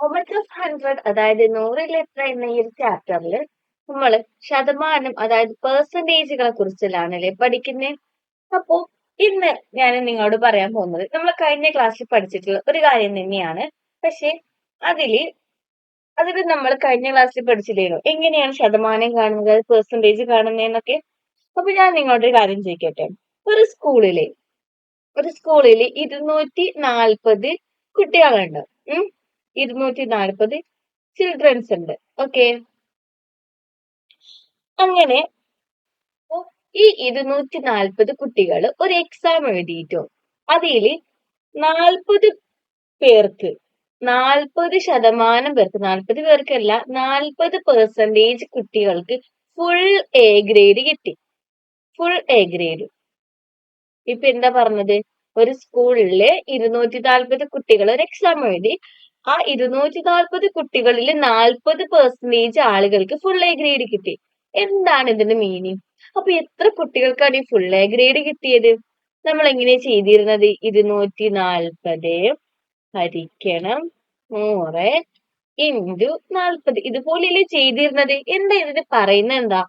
Moment of hundred അതായത് നൂറിൽ എത്ര എന്ന ഈ ഒരു ചാപ്റ്ററിൽ നമ്മൾ ശതമാനം അതായത് പെർസെന്റേജുകളെ കുറിച്ചിലാണല്ലേ പഠിക്കുന്നത് അപ്പോൾ ഇന്ന് ഞാൻ നിങ്ങളോട് പറയാൻ പോകുന്നത് നമ്മൾ കഴിഞ്ഞ ക്ലാസ്സിൽ പഠിച്ചിട്ടുള്ള ഒരു കാര്യം തന്നെയാണ്. പക്ഷെ അതിൽ അതിൽ നമ്മൾ കഴിഞ്ഞ ക്ലാസ്സിൽ പഠിച്ചില്ലേനോ? എങ്ങനെയാണ് ശതമാനം കാണുന്നത് പെർസെന്റേജ് കാണുന്നതെന്നൊക്കെ അപ്പൊ ഞാൻ നിങ്ങളോട് ഒരു കാര്യം ചോദിക്കട്ടെ? ഒരു സ്കൂളിലെ ഒരു സ്കൂളിൽ ഇരുന്നൂറ്റി നാൽപ്പത് കുട്ടികളുണ്ട്. ഇരുന്നൂറ്റി നാൽപ്പത് ചിൽഡ്രൻസ് ഉണ്ട്. ഓക്കെ അങ്ങനെ ഈ ഇരുന്നൂറ്റി നാൽപ്പത് കുട്ടികൾ ഒരു എക്സാം എഴുതിയിട്ടോ. അതിൽ നാൽപ്പത് പേർക്ക് നാൽപ്പത് ശതമാനം പേർക്ക് നാൽപ്പത് പേർക്കല്ല നാൽപ്പത് പെർസെന്റേജ് കുട്ടികൾക്ക് ഫുൾ എ ഗ്രേഡ് കിട്ടി. ഫുൾ എ ഗ്രേഡ് ഇപ്പൊ എന്താ പറഞ്ഞത്? ഒരു സ്കൂളിൽ ഇരുന്നൂറ്റി നാൽപ്പത് കുട്ടികൾ ഒരു എക്സാം എഴുതി ആ ഇരുന്നൂറ്റി നാൽപ്പത് കുട്ടികളിൽ നാൽപ്പത് പെർസെന്റേജ് ആളുകൾക്ക് ഫുൾ എ ഗ്രേഡ് കിട്ടി. എന്താണ് ഇതിന്റെ മീനിങ് അപ്പൊ എത്ര കുട്ടികൾക്കാണ് ഈ ഫുൾ എ ഗ്രേഡ് കിട്ടിയത്? നമ്മൾ എങ്ങനെ ചെയ്തിരുന്നത്? ഇരുന്നൂറ്റി നാൽപ്പത് ഹരിക്കണം നൂറ് ഇന്റു നാൽപ്പത് ഇതുപോലെയല്ലേ ചെയ്തിരുന്നത്? എന്താ ഇതിന് പറയുന്നത്? എന്താ?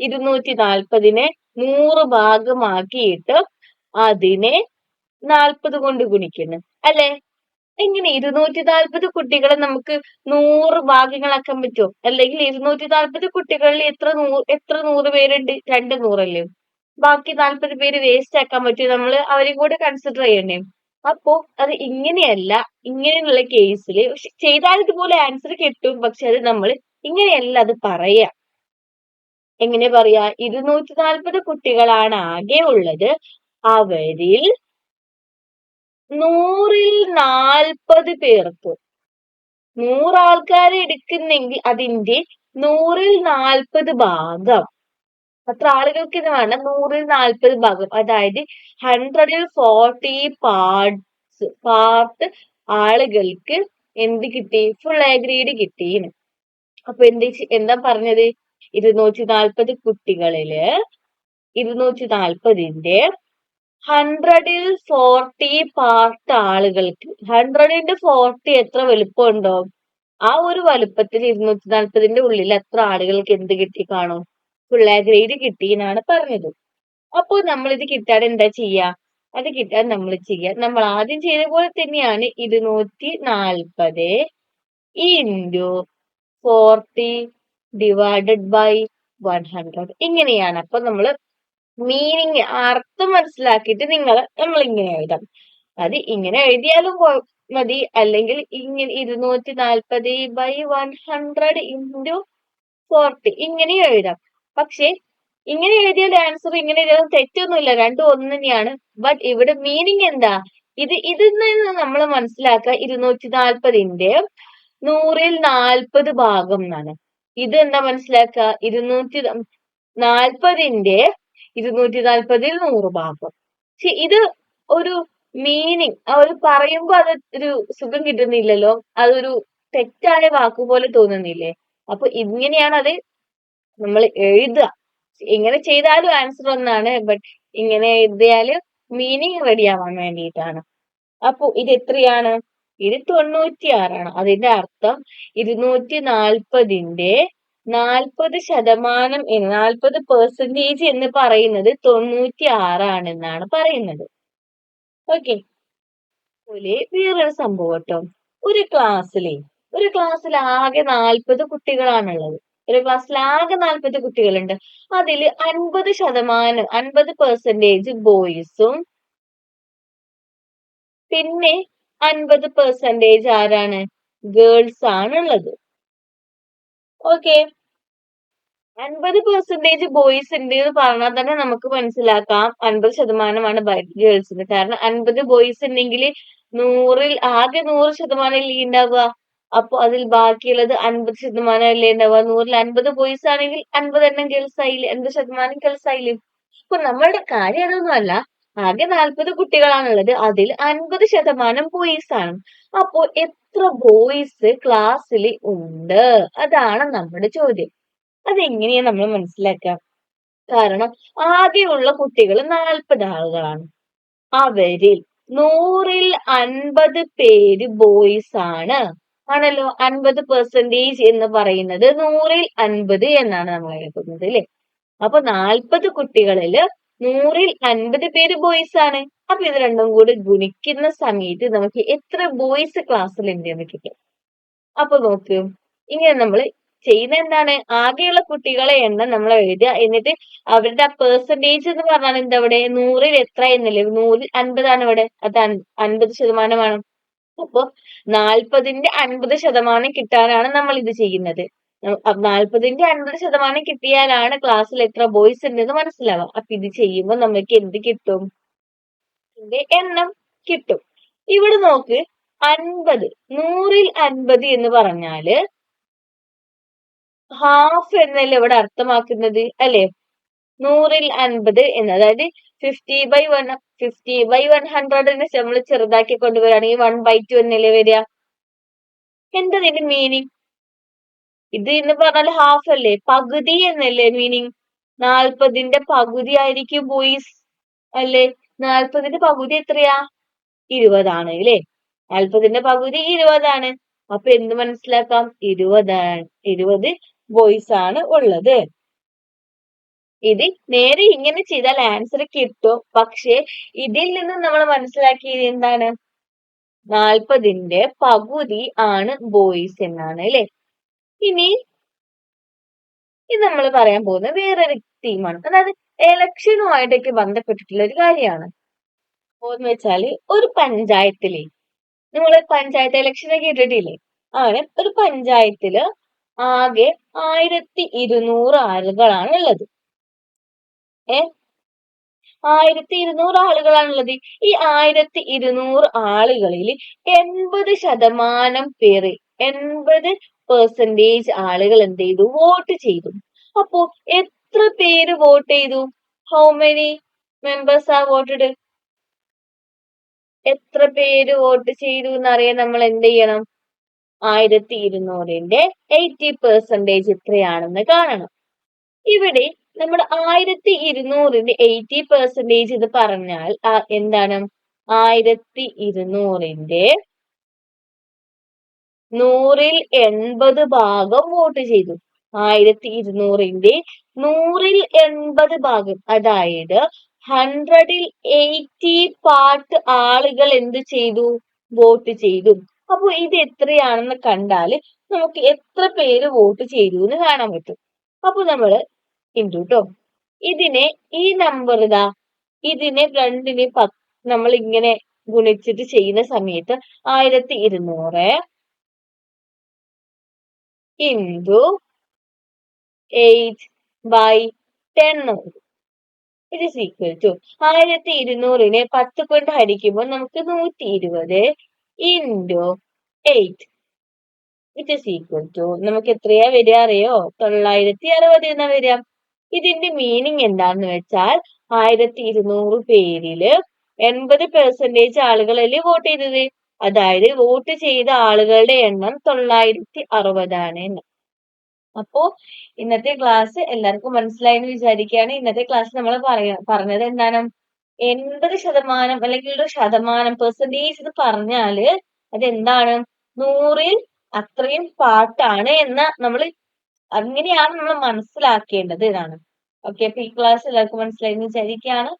ഇരുന്നൂറ്റി നാൽപ്പതിനെ നൂറ് ഭാഗമാക്കിയിട്ട് അതിനെ നാൽപ്പത് കൊണ്ട് ഗുണിക്കുന്നു. അല്ലെ? എങ്ങനെ ഇരുന്നൂറ്റി നാൽപ്പത് കുട്ടികളെ നമുക്ക് നൂറ് ഭാഗ്യങ്ങളാക്കാൻ പറ്റുമോ അല്ലെങ്കിൽ ഇരുന്നൂറ്റി നാൽപ്പത് കുട്ടികളിൽ എത്ര നൂറ് എത്ര നൂറ് പേരുണ്ട്? രണ്ട് നൂറല്ലേ? ബാക്കി നാൽപ്പത് പേര് വേസ്റ്റ് ആക്കാൻ പറ്റുമോ നമ്മൾ അവരെയും കൂടെ കൺസിഡർ ചെയ്യണ്ടേ? അപ്പോ അത് ഇങ്ങനെയല്ല ഇങ്ങനെയുള്ള കേസിൽ ചെയ്താൽ ഇതുപോലെ ആൻസർ കിട്ടും. പക്ഷെ അത് നമ്മൾ ഇങ്ങനെയല്ല അത് പറയാ. എങ്ങനെ പറയാ? ഇരുന്നൂറ്റി നാൽപ്പത് കുട്ടികളാണ് ആകെ ഉള്ളത്. അവരിൽ നൂറിൽ നാൽപ്പത് പേർക്ക്. നൂറാൾക്കാരെ എടുക്കുന്നെങ്കിൽ അതിന്റെ നൂറിൽ നാൽപ്പത് ഭാഗം. അത്ര ആളുകൾക്ക് ഇത് വേണം. നൂറിൽ നാൽപ്പത് ഭാഗം. അതായത് ഹൺഡ്രഡിൽ ഫോർട്ടി പാർട്സ് പാർട്ട് ആളുകൾക്ക് എന്ത് കിട്ടി? ഫുൾ എ ഗ്രേഡ് കിട്ടീന്ന് അപ്പൊ എന്ത് എന്താ പറഞ്ഞത്? ഇരുന്നൂറ്റി നാൽപ്പത് കുട്ടികളിൽ ഇരുന്നൂറ്റി നാൽപ്പതിന്റെ ഹൺഡ്രഡിൽ ഫോർട്ടി പാർട്ട് ആളുകൾക്ക്. ഹൺഡ്രഡിന്റെ ഫോർട്ടി എത്ര വലുപ്പമുണ്ടോ? ആ ഒരു വലുപ്പത്തിൽ ഇരുന്നൂറ്റി നാൽപ്പതിന്റെ ഉള്ളിൽ എത്ര ആളുകൾക്ക് എന്ത് കിട്ടി കാണും? ഫുൾ എ ഗ്രേഡ് കിട്ടി എന്നാണ് പറഞ്ഞത്. അപ്പോൾ നമ്മൾ ഇത് കിട്ടാൻ എന്താ ചെയ്യാ? അത് കിട്ടാൻ നമ്മൾ ചെയ്യുക നമ്മൾ ആദ്യം ചെയ്ത പോലെ തന്നെയാണ് ഇരുന്നൂറ്റി നാൽപ്പത് into forty divided by one hundred ഇങ്ങനെയാണ്. അപ്പൊ നമ്മൾ മീനിങ് അർത്ഥം മനസ്സിലാക്കിയിട്ട് നിങ്ങൾ നമ്മൾ ഇങ്ങനെ എഴുതാം. അത് ഇങ്ങനെ എഴുതിയാലും മതി. അല്ലെങ്കിൽ ഇങ്ങനെ ഇരുന്നൂറ്റി നാൽപ്പത് by one hundred into forty ഇങ്ങനെ എഴുതാം. പക്ഷെ ഇങ്ങനെ എഴുതിയാൽ ആൻസർ ഇങ്ങനെ എഴുതാൻ തെറ്റൊന്നുമില്ല. രണ്ടും ഒന്ന് തന്നെയാണ് ബട്ട് ഇവിടെ മീനിങ് എന്താ? ഇത് ഇതിൽ നിന്ന് നമ്മൾ മനസ്സിലാക്കുക ഇരുന്നൂറ്റി നാൽപ്പതിന്റെ നൂറിൽ നാൽപ്പത് ഭാഗം എന്നാണ്. ഇത് എന്താ മനസ്സിലാക്കുക? ഇരുന്നൂറ്റി നാൽപ്പതിന്റെ ഇരുന്നൂറ്റി നാൽപ്പതിൽ നൂറ് ഭാഗം പക്ഷെ ഇത് ഒരു മീനിങ് അവർ പറയുമ്പോ അത് ഒരു സുഖം കിട്ടുന്നില്ലല്ലോ. അതൊരു തെറ്റായ വാക്കുപോലെ തോന്നുന്നില്ലേ? അപ്പൊ ഇങ്ങനെയാണ് അത് നമ്മൾ എഴുതുക. ഇങ്ങനെ ചെയ്താലും ആൻസർ ഒന്നാണ് ബട്ട് ഇങ്ങനെ എഴുതിയാൽ മീനിങ് റെഡി ആവാൻ വേണ്ടിയിട്ടാണ്. അപ്പൊ ഇത് എത്രയാണ്? ഇത് തൊണ്ണൂറ്റി ആറാണ് അതിന്റെ അർത്ഥം ഇരുന്നൂറ്റി നാൽപ്പതിന്റെ നാൽപ്പത് ശതമാനം എന്ന് നാൽപ്പത് പെർസെന്റേജ് എന്ന് പറയുന്നത് തൊണ്ണൂറ്റി ആറാണെന്നാണ് പറയുന്നത്. ഓക്കെ പോലെ വേറൊരു സംഭവം കേട്ടോ. ഒരു ക്ലാസ്സിലെ ഒരു ക്ലാസ്സിൽ ആകെ നാൽപ്പത് കുട്ടികളാണുള്ളത്. ഒരു ക്ലാസ്സിൽ ആകെ നാൽപ്പത് കുട്ടികളുണ്ട്. അതിൽ അൻപത് ശതമാനം അൻപത് പെർസെന്റേജ് ബോയ്സും പിന്നെ അൻപത് പെർസെന്റേജ് ആരാണ്? ഗേൾസ് ആണുള്ളത്. ഓക്കെ അൻപത് പെർസെന്റേജ് ബോയ്സ് ഉണ്ട് എന്ന് പറഞ്ഞാൽ തന്നെ നമുക്ക് മനസ്സിലാക്കാം. അൻപത് ശതമാനമാണ് ഗേൾസിന് കാരണം അൻപത് ബോയ്സ് ഉണ്ടെങ്കിൽ നൂറിൽ ആകെ നൂറ് ശതമാനം അല്ലേ ഉണ്ടാവുക? അപ്പൊ അതിൽ ബാക്കിയുള്ളത് അൻപത് ശതമാനം അല്ലേ ഉണ്ടാവുക? നൂറിൽ അൻപത് ബോയ്സ് ആണെങ്കിൽ അൻപത് എണ്ണം ഗേൾസ് ആയില്ലേ? അൻപത് ശതമാനം ഗേൾസ് ആയില്ലേ? അപ്പൊ നമ്മളുടെ കാര്യം അതൊന്നുമല്ല ആകെ നാൽപ്പത് കുട്ടികളാണുള്ളത്. അതിൽ അൻപത് ശതമാനം ബോയ്സ് ആണ്. അപ്പോ എത്ര ബോയ്സ് ക്ലാസ്സിൽ ഉണ്ട്? അതാണ് നമ്മുടെ ചോദ്യം. അതെങ്ങനെയാ നമ്മൾ മനസ്സിലാക്കുക? കാരണം ആകെയുള്ള കുട്ടികൾ നാൽപ്പത് ആളുകളാണ്. അവരിൽ നൂറിൽ അൻപത് പേര് ബോയ്സ് ആണ്. ആണല്ലോ? അൻപത് പെർസെന്റേജ് എന്ന് പറയുന്നത് നൂറിൽ അൻപത് എന്നാണ് നമ്മൾ എഴുതുന്നത് അല്ലെ? അപ്പൊ നാൽപ്പത് കുട്ടികളിൽ നൂറിൽ അൻപത് പേര് ബോയ്സ് ആണ്. അപ്പൊ ഇത് രണ്ടും കൂടി ഗുണിക്കുന്ന സമയത്ത് നമുക്ക് എത്ര ബോയ്സ് ക്ലാസ്സിൽ ഉണ്ട് എന്ന് കിട്ടും അപ്പൊ നോക്കൂ ഇങ്ങനെ നമ്മൾ ചെയ്യുന്ന എന്താണ്? ആകെയുള്ള കുട്ടികളെ എണ്ണം നമ്മൾ എഴുതുക. എന്നിട്ട് അവരുടെ ആ പെർസെന്റേജ് എന്ന് പറഞ്ഞാൽ എന്താ ഇവിടെ? നൂറിൽ എത്ര എന്നല്ലേ? നൂറിൽ അൻപതാണ് ഇവിടെ. അത് അൻപത് ശതമാനമാണ്. അപ്പൊ നാൽപ്പതിന്റെ അൻപത് ശതമാനം കിട്ടാനാണ് നമ്മൾ ഇത് ചെയ്യുന്നത്. നാൽപ്പതിന്റെ അൻപത് ശതമാനം കിട്ടിയാലാണ് ക്ലാസ്സിൽ എത്ര ബോയ്സ് ഉണ്ടെന്ന് മനസ്സിലാവാം അപ്പൊ ഇത് ചെയ്യുമ്പോൾ നമുക്ക് എന്ത് കിട്ടും? എണ്ണം കിട്ടും. ഇവിടെ നോക്ക്. അൻപത്. നൂറിൽ അൻപത് എന്ന് പറഞ്ഞാൽ ഹാഫ് എന്നല്ലേ ഇവിടെ അർത്ഥമാക്കുന്നത്? അല്ലെ? നൂറിൽ അൻപത് എന്ന്. അതായത് fifty by one fifty by one ഹൺഡ്രഡിനെ നമ്മൾ ചെറുതാക്കി കൊണ്ടുവരികയാണെങ്കിൽ വൺ ബൈ ടു എന്നല്ലേ വരിക? എന്താ ഇതിന്റെ മീനിങ് ഇത് എന്ന് പറഞ്ഞാൽ ഹാഫ് അല്ലേ? പകുതി എന്നല്ലേ? മീനിങ് നാൽപ്പതിന്റെ പകുതി ആയിരിക്കും ബോയ്സ് അല്ലേ? നാൽപ്പതിന്റെ പകുതി എത്രയാ? ഇരുപതാണ് അല്ലേ? നാൽപ്പതിന്റെ പകുതി ഇരുപതാണ്. അപ്പൊ എന്ത് മനസ്സിലാക്കാം? ഇരുപതാണ്. ഇരുപത് ബോയ്സ് ആണ് ഉള്ളത്. ഇത് നേരെ ഇങ്ങനെ ചെയ്താൽ ആൻസർ കിട്ടും. പക്ഷെ ഇതിൽ നിന്ന് നമ്മൾ മനസ്സിലാക്കിയത് എന്താണ്? നാൽപ്പതിന്റെ പകുതി ആണ് ബോയ്സ് എന്നാണ് അല്ലെ? ഇനി ഇത് നമ്മൾ പറയാൻ പോകുന്ന വേറൊരു തീമാണ് അതായത് എലക്ഷനുമായിട്ടൊക്കെ ബന്ധപ്പെട്ടിട്ടുള്ള ഒരു കാര്യമാണ്. എന്ന് വെച്ചാൽ ഒരു പഞ്ചായത്തിലെ നിങ്ങൾ പഞ്ചായത്ത് ഇലക്ഷനെ കേട്ടിട്ടില്ലേ അങ്ങനെ ഒരു പഞ്ചായത്തിൽ ആകെ ആയിരത്തി ഇരുന്നൂറ് ആളുകളാണ് ഉള്ളത് ഏ? ആയിരത്തി ഇരുന്നൂറ് ആളുകളാണുള്ളത്. ഈ ആയിരത്തി ഇരുന്നൂറ് ആളുകളിൽ എൺപത് ശതമാനം പേര് എൺപത് പെർസെന്റേജ് ആളുകൾ എന്ത് ചെയ്തു? വോട്ട് ചെയ്തു. അപ്പോ എത്ര പേര് വോട്ട് ചെയ്തു? How many members ah voted എത്ര പേര് വോട്ട് ചെയ്തു എന്നറിയാൻ നമ്മൾ എന്ത് ചെയ്യണം? ആയിരത്തി ഇരുന്നൂറിന്റെ എയ്റ്റി പെർസെന്റേജ് എത്രയാണെന്ന് കാണണം. ഇവിടെ നമ്മുടെ ആയിരത്തി ഇരുന്നൂറിന്റെ എയ്റ്റി പെർസെന്റേജ് ഇത് പറഞ്ഞാൽ എന്താണ്? ആയിരത്തി ഇരുന്നൂറിന്റെ നൂറിൽ എൺപത് ഭാഗം വോട്ട് ചെയ്തു. ആയിരത്തി ഇരുന്നൂറിന്റെ നൂറിൽ എൺപത് ഭാഗം. അതായത് ഹൺഡ്രഡിൽ എയ്റ്റി പാർട്ട് ആളുകൾ എന്ത് ചെയ്തു? വോട്ട് ചെയ്തു. അപ്പൊ ഇത് എത്രയാണെന്ന് കണ്ടാൽ നമുക്ക് എത്ര പേര് വോട്ട് ചെയ്തു എന്ന് കാണാൻ പറ്റും. അപ്പൊ നമ്മൾ ഇൻഡു ട്ടോ? ഇതിനെ ഈ നമ്പർ ഇതാ. ഇതിനെ രണ്ടിനെ പ നമ്മൾ ഇങ്ങനെ ഗുണിച്ചിട്ട് ചെയ്യുന്ന സമയത്ത് ആയിരത്തി ഇരുന്നൂറ് into eight by ten it is equal to ആയിരത്തി ഇരുന്നൂറിനെ പത്ത് കൊണ്ട് ഹരിക്കുമ്പോൾ നമുക്ക് നൂറ്റി ഇരുപത് into eight it is equal to നമുക്ക് എത്രയാ വരിക അറിയോ? തൊള്ളായിരത്തി അറുപത് എന്നാ വരിക. ഇതിന്റെ മീനിങ് എന്താന്ന് വെച്ചാൽ ആയിരത്തി ഇരുന്നൂറ് പേരിൽ എൺപത് പെർസെന്റേജ് ആളുകളല്ലേ വോട്ട് ചെയ്തത്? അതായത് വോട്ട് ചെയ്ത ആളുകളുടെ എണ്ണം തൊള്ളായിരത്തി അറുപതാണ് എന്ന്. അപ്പോ ഇന്നത്തെ ക്ലാസ് എല്ലാവർക്കും മനസ്സിലായി എന്ന് വിചാരിക്കുകയാണ്. ഇന്നത്തെ ക്ലാസ് നമ്മൾ പറയാ പറഞ്ഞത് എന്താണ്? എൺപത് ശതമാനം അല്ലെങ്കിൽ ഒരു ശതമാനം പെർസെന്റേജ് എന്ന് പറഞ്ഞാൽ അതെന്താണ്? നൂറിൽ അത്രയും പാട്ടാണ് എന്ന് നമ്മൾ അങ്ങനെയാണ് നമ്മൾ മനസ്സിലാക്കേണ്ടത് എന്നാണ്. ഓക്കെ അപ്പൊ ഈ ക്ലാസ് എല്ലാവർക്കും മനസ്സിലായി എന്ന് വിചാരിക്കുകയാണ്.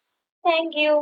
Thank you